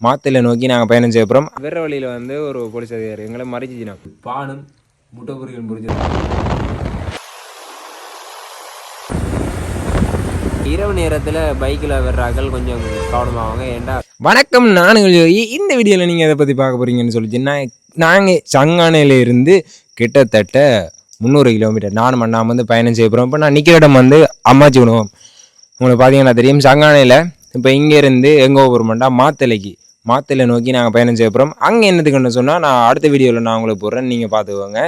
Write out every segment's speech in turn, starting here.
மாத்தில் நோக்கி நாங்கள் பயணம் செய்ய போகிறோம் வேற வழியில் வந்து ஒரு போலீஸ் அதிகாரி எங்களை மறைச்சிச்சினா பானும் முட்டை பொரியல் புரிஞ்சிருக்கோம் இரவு நேரத்தில் பைக்கில் வர்றாக்கள் கொஞ்சம் கவனமாவாங்க. ஏண்டா? வணக்கம் நானுங்கள் ஜோதி இந்த வீடியோவில் நீங்கள் எதை பற்றி பார்க்க போகிறீங்கன்னு சொல்லிச்சுன்னா நாங்கள் சங்கானையில இருந்து கிட்டத்தட்ட முந்நூறு கிலோமீட்டர் நானும் அண்ணாம வந்து பயணம் செய்ய போகிறோம் இப்போ நான் நிற்கிற இடம் வந்து அம்மாச்சி உணவகம். உங்களுக்கு பார்த்தீங்கன்னா தெரியும் சங்கானையில் இப்போ இங்கேருந்து எங்கே போகிறோம்டா மாத்தலைக்கு மாத்தலை நோக்கி நாங்கள் பயணம் செய்ய போகிறோம் அங்கே என்னதுக்குன்னு சொன்னால் நான் அடுத்த வீடியோவில் நான் உங்களுக்கு போடுறேன். நீங்கள் பார்த்துக்கோங்க.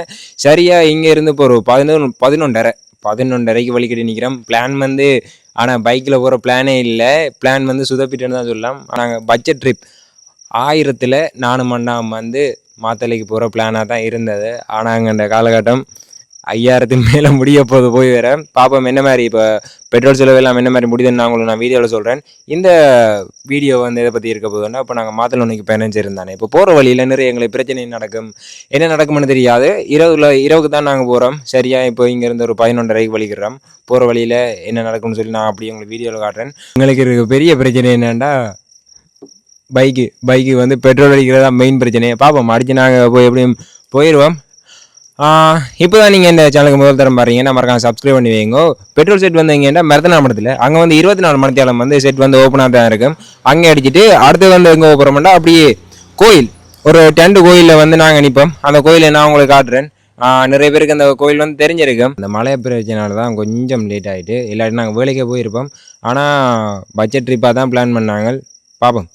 சரியாக இங்கேருந்து இப்போ ஒரு பதினொன்று பதினொன்றரை பதினொன்றரைக்கு வழிகிட்டு நிற்கிறோம் பிளான் வந்து ஆனால் பைக்கில் போகிற பிளானே இல்லை. பிளான் வந்து சுதப்பிட்டுன்னு தான் சொல்லலாம். நாங்கள் பட்ஜெட் ட்ரிப் ஆயிரத்தில் நானும் மண்ணாம் வந்து மாத்தலைக்கு போகிற பிளானாக தான் இருந்தது. ஆனால் அங்கே அந்த காலகட்டம் ஐயாயிரத்துக்கு மேலே முடிய போது போய் வேற. பாப்போம் என்ன மாதிரி இப்போ பெட்ரோல் செலவு எல்லாம் என்ன மாதிரி முடியுதுன்னு நான் உங்களுக்கு நான் வீடியோவில் சொல்கிறேன் இந்த வீடியோ வந்து இதை பற்றி இருக்க போதுன்னா இப்போ நாங்கள் மாத்தலை நோக்கி பயணம் இப்போ போகிற வழியில் நிறைய எங்களுக்கு பிரச்சனை நடக்கும். என்ன நடக்கும்னு தெரியாது. இரவுல இரவுக்கு தான் நாங்கள் போகிறோம் சரியா இப்போ இங்கேருந்து ஒரு பதினொன்றரைக்கு வலிக்கிறோம் போகிற வழியில் என்ன நடக்கும்னு சொல்லி நான் அப்படியே உங்களுக்கு வீடியோவில் காட்டுறேன். எங்களுக்கு இருக்க பெரிய பிரச்சனை என்னென்னா பைக்கு பைக்கு வந்து பெட்ரோல் அடிக்கிறதா மெயின் பிரச்சனையே பார்ப்போம் அடித்து நாங்கள் போய் எப்படியும் போயிடுவோம் இப்போ தான் நீங்கள் இந்த சேனலுக்கு முதல் தரம் பாருங்கன்னா மறக்காம சப்ஸ்கிரைப் பண்ணி வைங்க. பெட்ரோல் செட் வந்து எங்கேன்னா மருதநாள் மடத்தில் அங்கே வந்து இருபத்தி நாலு மணித்தியாலம் வந்து செட் வந்து ஓப்பனாக தான் இருக்கும். அங்கே அடிச்சுட்டு அடுத்து வந்து எங்கே போகிறோம்னா அப்படியே கோயில். ஒரு டென்ட் கோயிலில் வந்து நாங்கள் நிற்போம் அந்த கோயிலை நான் உங்களுக்கு காட்டுறேன். நிறைய பேருக்கு அந்த கோயில் வந்து தெரிஞ்சிருக்கும். இந்த மழை பிரச்சனால தான் கொஞ்சம் லேட் ஆகிட்டு இல்லாட்டி நாங்கள் வேலைக்கே போயிருப்போம். ஆனால் பட்ஜெட் ட்ரிப்பாக தான் பிளான் பண்ணாங்க. பார்ப்போம்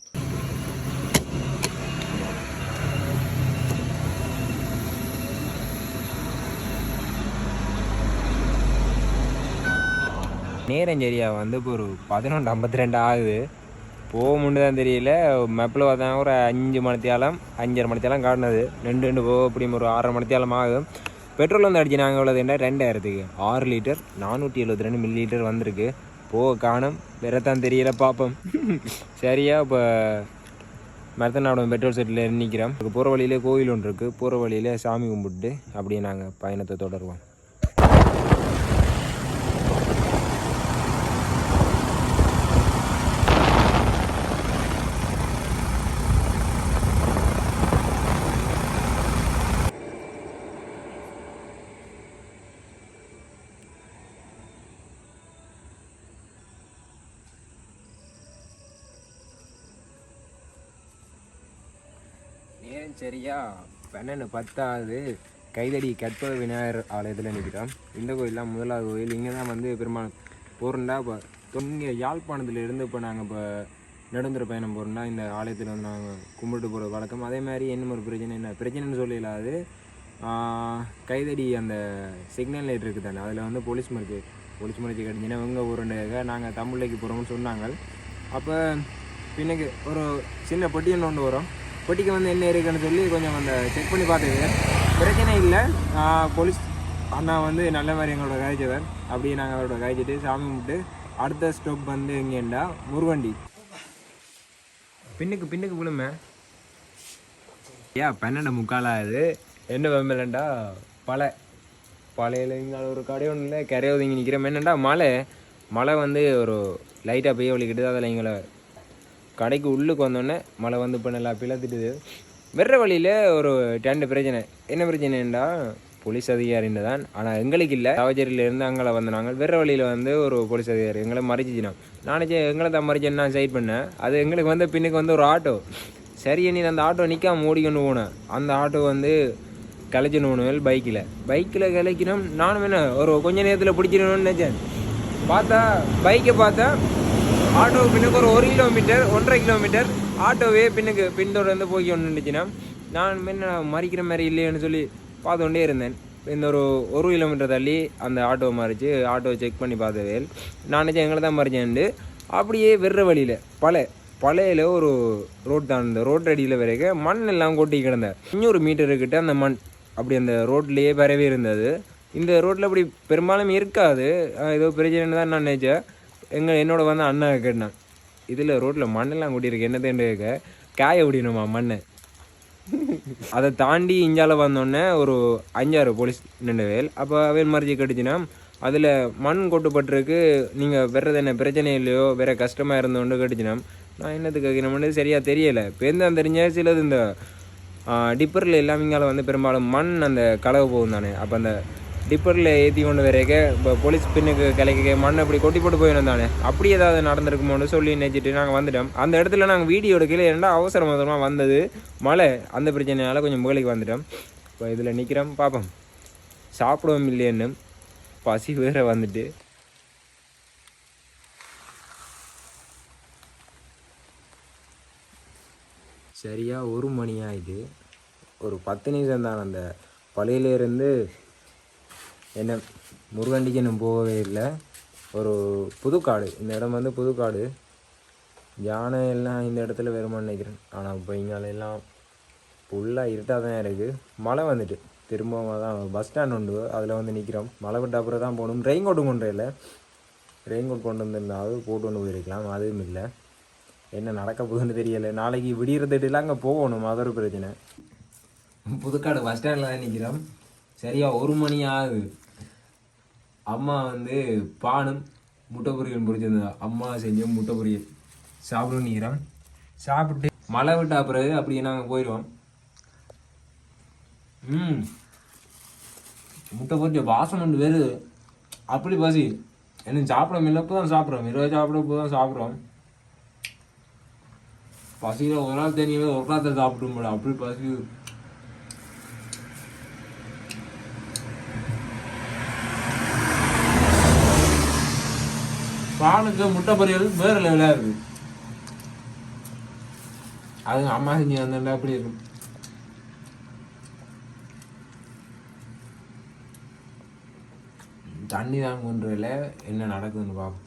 நேரம் சரியா வந்து இப்போ ஒரு பதினொன்று ஐம்பத்தி ரெண்டு ஆகுது. போக முடியும் தான் தெரியல. மேப்பில் பார்த்தா ஒரு அஞ்சு மணித்தியாலம் அஞ்சரை மணித்தியாலம் காட்டினது. ரெண்டு ரெண்டு போக அப்படியும் ஒரு ஆறரை மணித்தியாலம் ஆகும் பெட்ரோல் வந்து அடிச்சு நாங்கள் உள்ளது என்ன ரெண்டாயிரத்துக்கு. ஆறு லிட்டர் நானூற்றி எழுபத்தி ரெண்டு மில்லி லிட்டர் வந்திருக்கு. போக காணும். வேறத்தான் தெரியல பார்ப்போம் சரியா இப்போ மரத்தநாடம் பெட்ரோல் செட்டில் நிற்கிறோம் போகிற வழியிலே கோயில் ஒன்று இருக்குது போகிற வழியிலே சாமி கும்பிட்டு அப்படியே நாங்கள் பயணத்தை தொடருவோம். நேரம் சரியா? பன்னெண்டு பத்தாவது கைதடி கற்பக விநாயகர் ஆலயத்தில் நிற்கிறோம். இந்த கோயில்லாம் முதலாவது கோயில். இங்கே தான் வந்து பெருமாள் போகிறோம்டா இப்போ இங்கே யாழ்ப்பாணத்தில் இருந்து இப்போ நாங்கள் இப்போ நெடுந்துற பயணம் போகிறோம்னா இந்த ஆலயத்தில் வந்து நாங்கள் கும்பிட்டு போகிற வழக்கம். அதே மாதிரி என்ன ஒரு பிரச்சனை என்ன? பிரச்சனைன்னு சொல்லிடலாது கைதடி அந்த சிக்னல் லைட் இருக்குது தானே அதில் வந்து போலீஸ் மருக்கு போலீஸ் மருக்கு கிடச்சின்னா இவங்க ஊருண்டாக நாங்கள் தமிழ்லைக்கு போகிறோம்னு சொன்னாங்க. அப்போ பின்னுக்கு ஒரு சின்ன பொட்டி ஒன்று வரும். பெட்டிக்கு வந்து என்ன இருக்குன்னு சொல்லி கொஞ்சம் அந்த செக் பண்ணி பார்த்தது பிரச்சனை இல்லை. போலீஸ் அண்ணா வந்து நல்ல மாதிரி எங்களோட காய்ச்சவர். அப்படியே நாங்கள் அவரோட காய்ச்சிட்டு சாமி கும்பிட்டு அடுத்த ஸ்டாப் வந்து எங்கேண்டா? முருகண்டி. பின்னுக்கு பின்னுக்கு விழுமே ஏன் பன்னெண்டு முக்காலாகுது என்ன வெம்பலண்டா பழை பழையில இங்கே ஒரு கடை ஒன்றும் இல்லை. கரையை ஒதுங்கி நிற்கிறோம் என்னண்டா மழை மழை வந்து ஒரு லைட்டாக பெய்ய வலிக்கிட்டு அதில் எங்களை கடைக்கு உள்ளுக்கு வந்தோடனே மழை வந்து இப்போ நல்லா பிளத்துட்டுது வெற வழியில் ஒரு டெண்டு பிரச்சனை. என்ன பிரச்சனைண்டா போலீஸ் அதிகாரின்னு தான். ஆனால் எங்களுக்கு இல்லை. சாவச்சேரியிலேருந்து அங்கே வந்து நாங்கள் வழியில் வந்து ஒரு போலீஸ் அதிகாரி எங்களை மறைச்சிச்சினா நானே எங்களை தான் மறைச்சேன்னு நான் சைட் பண்ணேன். அது எங்களுக்கு வந்து பின்னுக்கு வந்து ஒரு ஆட்டோ சரி நீ அந்த ஆட்டோ நிற்காம ஓடிக்கொண்டு போனேன். அந்த ஆட்டோ வந்து கலைச்சின்னு போனேன் பைக்கில் பைக்கில் கலைக்கணும். நானும் என்ன ஒரு கொஞ்ச நேரத்தில் பிடிச்சிடணும்னு நினச்சேன். பார்த்தா பைக்கை பார்த்தா ஆட்டோ பின்னுக்கு ஒரு ஒரு கிலோமீட்டர் ஒன்றரை கிலோமீட்டர். ஆட்டோவே பின்னுக்கு பின்தொடர்ந்து போய் ஒன்று இருந்துச்சுன்னா நான் முன்ன மறிக்கிற மாதிரி இல்லையேன்னு சொல்லி பார்த்துக்கொண்டே இருந்தேன். இந்த ஒரு ஒரு கிலோமீட்டர் தள்ளி அந்த ஆட்டோவை மறிச்சு. ஆட்டோவை செக் பண்ணி பார்த்தவே நான் நினச்சேன் எங்களை தான் மறிச்சேன்ட்டு. அப்படியே வெற வழியில் பல பழையில ஒரு ரோட் தான் இந்த ரோட் அடியில் வரைக்கும் மண் எல்லாம் கொட்டி கிடந்தேன் இன்னொரு மீட்டருக்கிட்ட அந்த மண் அப்படி அந்த ரோட்லேயே பரவி இருந்தது. இந்த ரோட்டில் அப்படி பெரும்பாலும் இருக்காது. ஏதோ பிரச்சனைன்னு தான் நான் நினச்சேன். எங்கள் என்னோட வந்து அண்ணா கேட்டான். இதில் ரோட்டில் மண்ணெல்லாம் கொட்டியிருக்கு. என்னதுன்னு கேட்க காய விடணுமா மண்ணை? அதை தாண்டி இஞ்சால வந்தோடனே ஒரு அஞ்சாறு போலீஸ் நின்றுவேல் அப்போ வேல் மறிச்சு கட்டுச்சுன்னா அதில் மண் கொட்டுப்பட்டிருக்கு. நீங்கள் வேறது என்ன பிரச்சனை இல்லையோ வேறு கஷ்டமாக இருந்தோன்னு கட்டுச்சுன்னா நான் என்னத்துக்கு கேட்கணும்னு சரியாக தெரியலை. பேருந்தான் தெரிஞ்ச சிலது இந்த டிப்பரில் எல்லாம் இங்கால வந்து பெரும்பாலும் மண் அந்த கலவை போகும் தானே அப்போ அந்த டிப்பரில் ஏற்றி கொண்டு வரைக்க இப்போ போலீஸ் பின்னுக்கு கிளைக்க மண் அப்படி கொட்டி போட்டு போயிடும் தானே. அப்படி ஏதாவது நடந்திருக்குமோன்னு சொல்லி நினச்சிட்டு நாங்கள் வந்துட்டோம். அந்த இடத்துல நாங்கள் வீடியோ எடுக்கல ஏன்னா அவசரம் அவசரமாக வந்தது. மழை அந்த பிரச்சனையால் கொஞ்சம் முகலைக்கு வந்துட்டோம். இப்போ இதில் நிற்கிறோம் பார்ப்போம் சாப்பிடவும் இல்லைன்னு பசி வேற வந்துட்டு. சரியாக ஒரு மணி ஆயிடுது ஒரு பத்து நிமிஷம் தான் அந்த பழையிலேருந்து என்ன முருகண்டிக்கு இன்னும் போகவே இல்லை. ஒரு புதுக்காடு இந்த இடம் வந்து புதுக்காடு. யானை எல்லாம் இந்த இடத்துல வருமானு நினைக்கிறேன். ஆனால் இப்போ இங்கால எல்லாம் ஃபுல்லாக இருட்டாக தான் இருக்குது மழை வந்துட்டு. திரும்பவும் தான் பஸ் ஸ்டாண்ட் உண்டு. அதில் வந்து நிற்கிறோம் மழை விட்ட அப்புறம் தான் போகணும். ரெயின் கோட்டும் கொண்டு இல்லை ரெயின் கோட் கொண்டு வந்திருந்தாவது போட்டு கொண்டு போயிருக்கலாம். அதுவும் இல்லை. என்ன நடக்க போகுதுன்னு தெரியலை. நாளைக்கு விடியறதுட்டுலாம் அங்கே போகணும். அது ஒரு பிரச்சனை. புதுக்காடு பஸ் ஸ்டாண்டில் தான் நிற்கிறோம் சரியா ஒரு மணி ஆகுது. அம்மா வந்து பானம் முட்டை பொரியல் பிடிச்சிருந்தா அம்மா செஞ்ச முட்டை பொரியல் சாப்பிடும் சாப்பிட்டு மழை விட்டா பிறகு அப்படியே நாங்கள் போயிடுவோம் ம். முட்டை பொரிச்ச வாசம் ஒன்று வருது அப்படி பசி. என்ன சாப்பிட இல்லை இப்போ தான் சாப்பிட்றோம். இருபது சாப்பிட இப்போ தான் சாப்பிட்றோம். பசியில் ஒரு நாள் தெரியவே ஒரு நாள் சாப்பிடும் போல அப்படி பசி. பானுக்கு முட்டை பொரியல் வேற லெவலாக இருக்கு. அது அம்மா செஞ்சு வந்தா அப்படி இருக்கும். தண்ணி தான் கொண்டுல என்ன நடக்குதுன்னு பார்ப்போம்.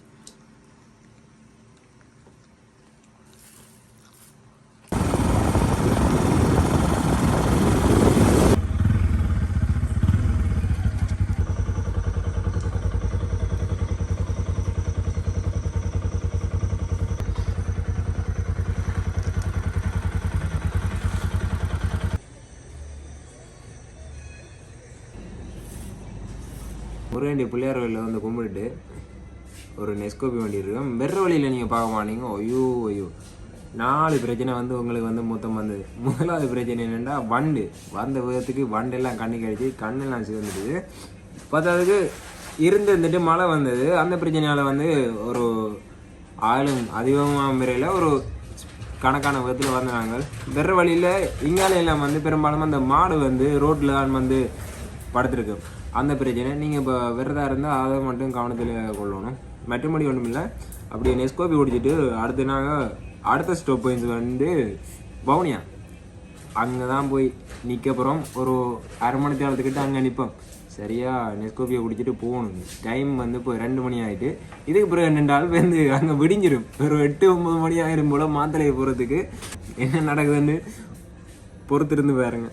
வண்டி பிள்ளையார் வழியில் வந்து கும்பிட்டு ஒரு நெஸ்கோபி வண்டி இருக்கும் வெற வழியில் நீங்கள் பார்க்க மாட்டீங்க. ஐயோ ஐயோ. நாலு பிரச்சனை வந்து உங்களுக்கு வந்து மொத்தம் வந்தது. முதலாவது பிரச்சனை என்னென்னா வண்டு. வந்த விதத்துக்கு வண்டெல்லாம் கண்ணு கழிச்சு கண்ணெல்லாம் சிவந்துடுது பத்தாவதுக்கு இருந்து இருந்துட்டு மழை வந்தது. அந்த பிரச்சனையால் வந்து ஒரு ஆளும் அதிகமாக முறையில் ஒரு கணக்கான விதத்தில் வந்து நாங்கள் வெற வழியில் இங்காலையெல்லாம் வந்து பெரும்பாலும் அந்த மாடு வந்து ரோட்டில் தான் வந்து படுத்துருக்கு. அந்த பிரச்சனை. நீங்கள் இப்போ விரதம் இருந்தால் அதை மட்டும் கவனத்தில் கொள்ளணும். மற்றபடி ஒன்றும் இல்லை அப்படியே நெஸ்கோபி குடிச்சிட்டு அடுத்த நாங்கள் அடுத்த ஸ்டோப் பாயிண்ட்ஸ் வந்து வவுனியா. அங்கே தான் போய் நிற்க போகிறோம் ஒரு அரை மணி நேரத்துக்கிட்ட அங்கே நிற்போம் சரியா நெஸ்கோபியை குடிச்சிட்டு போகணும். டைம் வந்து இப்போ ரெண்டு மணி ஆகிட்டு இதுக்கு பிறகு ரெண்டு ஆள் வந்து அங்கே விடிஞ்சிடும் ஒரு எட்டு ஒம்பது மணி ஆகிரும் போல் மாத்தலையை போகிறதுக்கு என்ன நடக்குதுன்னு பொறுத்திருந்து பாருங்க.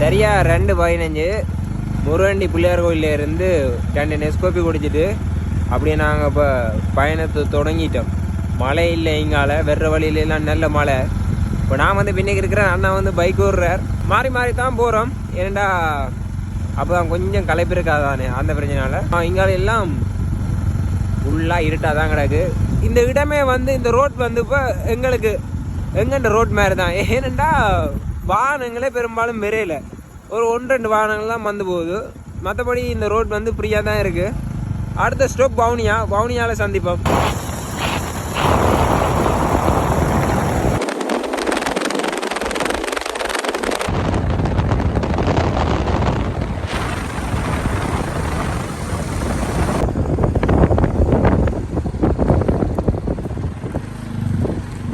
சரியாக ரெண்டு பதினஞ்சு. முருகண்டி பிள்ளையார் கோயிலில் இருந்து ரெண்டு நெஸ்கோப்பி குடிச்சிட்டு அப்படியே நாங்கள் இப்போ பயணத்தை தொடங்கிட்டோம். மழை இல்லை இங்கால வெற வழியில எல்லாம் நல்ல மழை. இப்போ நான் வந்து பின்னுக்கு இருக்கிறேன் அண்ணா வந்து பைக் ஓடுறார். மாறி மாறி தான் போகிறோம் ஏன்டா அப்போ தான் கொஞ்சம் களைப்பிருக்காதானே அந்த பிரச்சனையால இங்கால எல்லாம் ஃபுல்லாக இருட்டாக தான் கிடக்கு. இந்த இடமே வந்து இந்த ரோட் வந்து இப்போ எங்களுக்கு எங்கன்ற ரோட் மாதிரி தான் ஏனெண்டா வாகனங்களே பெரும்பாலும் விரையில ஒரு ஒன்று ரெண்டு வாகனங்கள் தான் வந்து போகுது. மற்றபடி இந்த ரோட் வந்து ஃப்ரீயாக தான் இருக்குது அடுத்த ஸ்டோப் வவுனியா. வவுனியாவில் சந்திப்போம்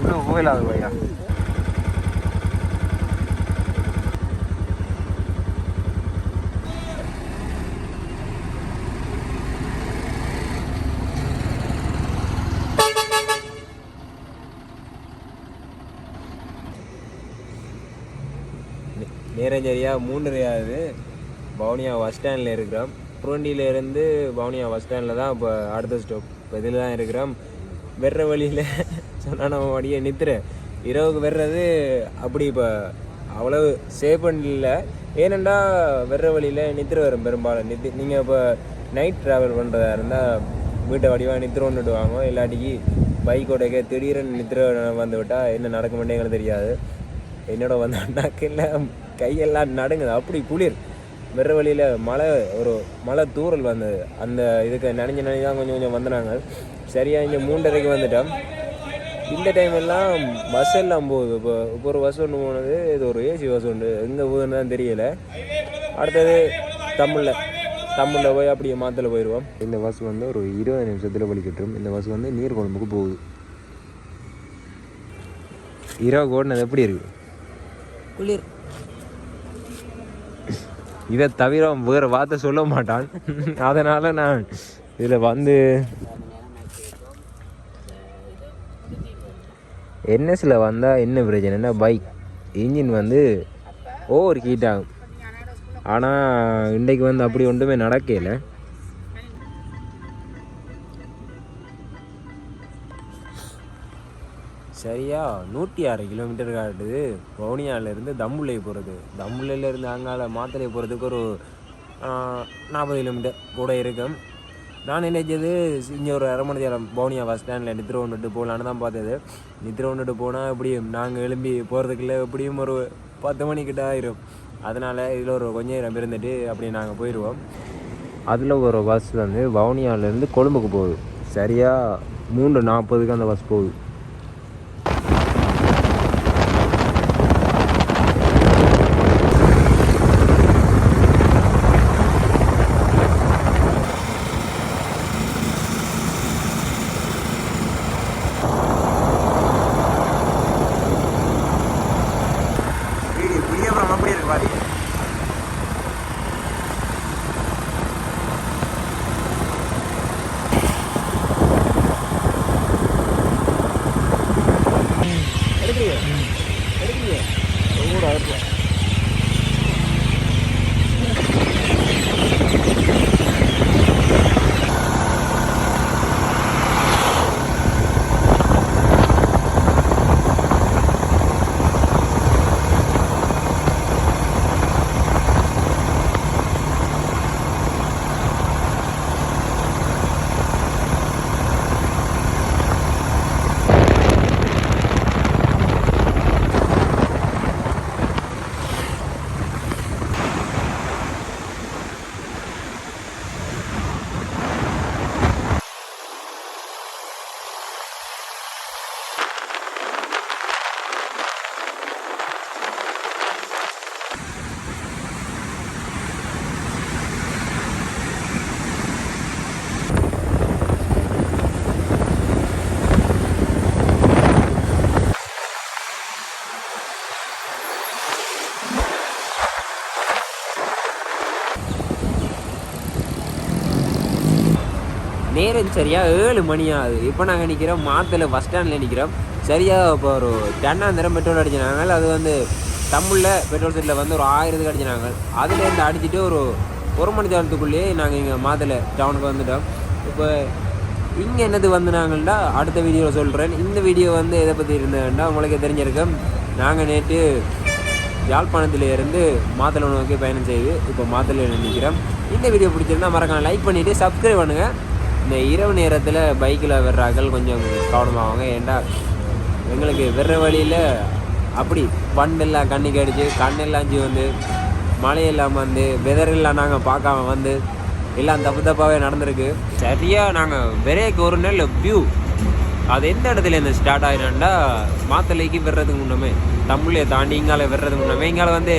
இன்னும் கோயிலாது பையா நேரம் ஏரியா மூன்றரை ஆகுது வவுனியா பஸ் ஸ்டாண்டில் இருக்கிறோம் புரண்டியிலேருந்து பவுனியா பஸ் ஸ்டாண்டில் தான் இப்போ அடுத்த ஸ்டாப் இப்போ இதில் தான் இருக்கிறோம். வெற வழியில் சொன்னால் நம்ம வடியை நித்துற இரவுக்கு வர்றது அப்படி இப்போ அவ்வளவு சேஃப் இல்லை. ஏனெண்டா வெற வழியில் நித்திர வரும் பெரும்பாலும். நித்தி நீங்கள் இப்போ நைட் ட்ராவல் பண்ணுறதா இருந்தால் வீட்டை வடிவாக நித்திர கொண்டுட்டு வாங்க இல்லாட்டிக்கு பைக் ஓடைக்க திடீர்னு நித்திர வந்து விட்டால் என்ன நடக்குமென்னே எங்களுக்கு தெரியாது. என்னோட வந்த அண்ணாக்கெல்லாம் கையெல்லாம் நடுங்குது. அப்படி குளிர். வெற வழியில் மழை ஒரு மழை தூறல் வந்தது. அந்த இதுக்கு நனைஞ்சு நனைஞ்சு தான் கொஞ்சம் கொஞ்சம் வந்தாங்க சரியாக இங்கே மூன்றரைக்கு வந்துட்டோம். இந்த டைம் எல்லாம் பஸ் எல்லாம் போகுது. இப்போ இப்போ ஒரு பஸ் ஒன்று போனது இது ஒரு ஏசி பஸ் உண்டு. எங்கே போகுதுன்னு தான் தெரியல. அடுத்தது தமிழில். தமிழில் போய் அப்படியே மாத்தில் போயிடுவோம் இந்த பஸ் வந்து ஒரு இருபது நிமிஷத்தில் வலிக்கட்டும். இந்த பஸ் வந்து நீர்கொழும்புக்கு போகுது. இரவு ஓடினது எப்படி இருக்குது குளிர். இதை தவிர வேறு வார்த்தை சொல்ல மாட்டான். அதனால் நான் இதில் வந்து என்எஸில் வந்தால் என்ன பிரச்சனைனா பைக் இன்ஜின் வந்து ஓவர் ஹீட் ஆகும். ஆனால் இன்றைக்கு வந்து அப்படி ஒன்றுமே நடக்கலை. சரியா? நூற்றி ஆறு கிலோமீட்டர் காட்டுது. வவுனியாவிலேருந்து தம்புள்ளை போகிறது தம்புள்ளையிலேருந்து அங்கால மாத்தளை போகிறதுக்கு ஒரு நாற்பது கிலோமீட்டர் கூட இருக்கும். நான் நினைச்சது இங்கே ஒரு அரை மணி நேரம் பவுனியா பஸ் ஸ்டாண்டில் நித்திர ஒன்றுட்டு போகலான்னு தான் பார்த்தது. நித்திர ஒன்றுட்டு போனால் எப்படியும் நாங்கள் எழும்பி போகிறதுக்குள்ளே எப்படியும் ஒரு பத்து மணிக்கிட்ட ஆயிரும். அதனால் இதில் ஒரு கொஞ்சம் நேரம் இருந்துட்டு அப்படி நாங்கள் போயிடுவோம் அதில் ஒரு பஸ் வந்து வவுனியாவிலேருந்து கொழும்புக்கு போகுது. சரியாக மூன்று நாற்பதுக்கு அந்த பஸ் போகுது. நேரம் சரியாக ஏழு மணி ஆகுது இப்போ நாங்கள் நிற்கிறோம் மாத்தில் பஸ் ஸ்டாண்டில் நிற்கிறோம் சரியாக இப்போ ஒரு தென்னாந்திரம் பெட்ரோல் அடிச்சினாங்க. அது வந்து தமிழில் பெட்ரோல் செட்டில் வந்து ஒரு ஆயிரத்துக்கு அடிச்சினாங்க. அதுலேருந்து அடிச்சுட்டு ஒரு ஒரு மணி நேரத்துக்குள்ளேயே நாங்கள் இங்கே மாத்தில் டவுனுக்கு வந்துட்டோம். இப்போ இங்கே என்னது வந்தாங்கன்னா அடுத்த வீடியோவில் சொல்கிறேன் இந்த வீடியோ வந்து எதை பற்றி இருந்ததுன்னா உங்களுக்கு தெரிஞ்சிருக்கோம். நாங்கள் நேற்று யாழ்ப்பாணத்தில் இருந்து மாத்தலை நோக்கி பயணம் செய்து இப்போ மாத்தலையில் நிற்கிறோம் இந்த வீடியோ பிடிச்சிருந்தா மறக்காம லைக் பண்ணிவிட்டு சப்ஸ்கிரைப் பண்ணுங்கள் இந்த இரவு நேரத்தில் பைக்கில் வர்றாக்கள் கொஞ்சம் கவனமாவாங்க. ஏன்டா எங்களுக்கு வெற வழியில் அப்படி பண்டெல்லாம் கண்ணுக்கு அடிச்சு கண்ணெல்லாம் வந்து மழையெல்லாம் வந்து வெதரெல்லாம் நாங்கள் பார்க்காம வந்து எல்லாம் தப்பு தப்பாகவே நடந்திருக்கு. சரியாக நாங்கள் விரைக்கு ஒரு நாள் வியூ அது எந்த இடத்துல இந்த ஸ்டார்ட் ஆகினாண்டா மாத்தலைக்கு வர்றதுக்கு முன்னமே தமிழை தாண்டி இங்கால வர்றதுக்கு முன்னமே இங்கால வந்து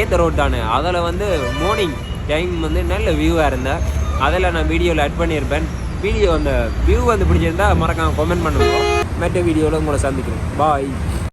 ஏத்த ரோட் தானே. அதில் வந்து மார்னிங் டைம் வந்து நல்ல வியூவாக இருந்தேன் அதில் நான் வீடியோவில் ஆட் பண்ணியிருப்பேன் வீடியோ அந்த வியூ வந்து பிடிச்சிருந்தா மறக்காமல் கமெண்ட் பண்ணுவோம் மெட்ட வீடியோவில் உங்களை சந்திக்கிறேன். பாய்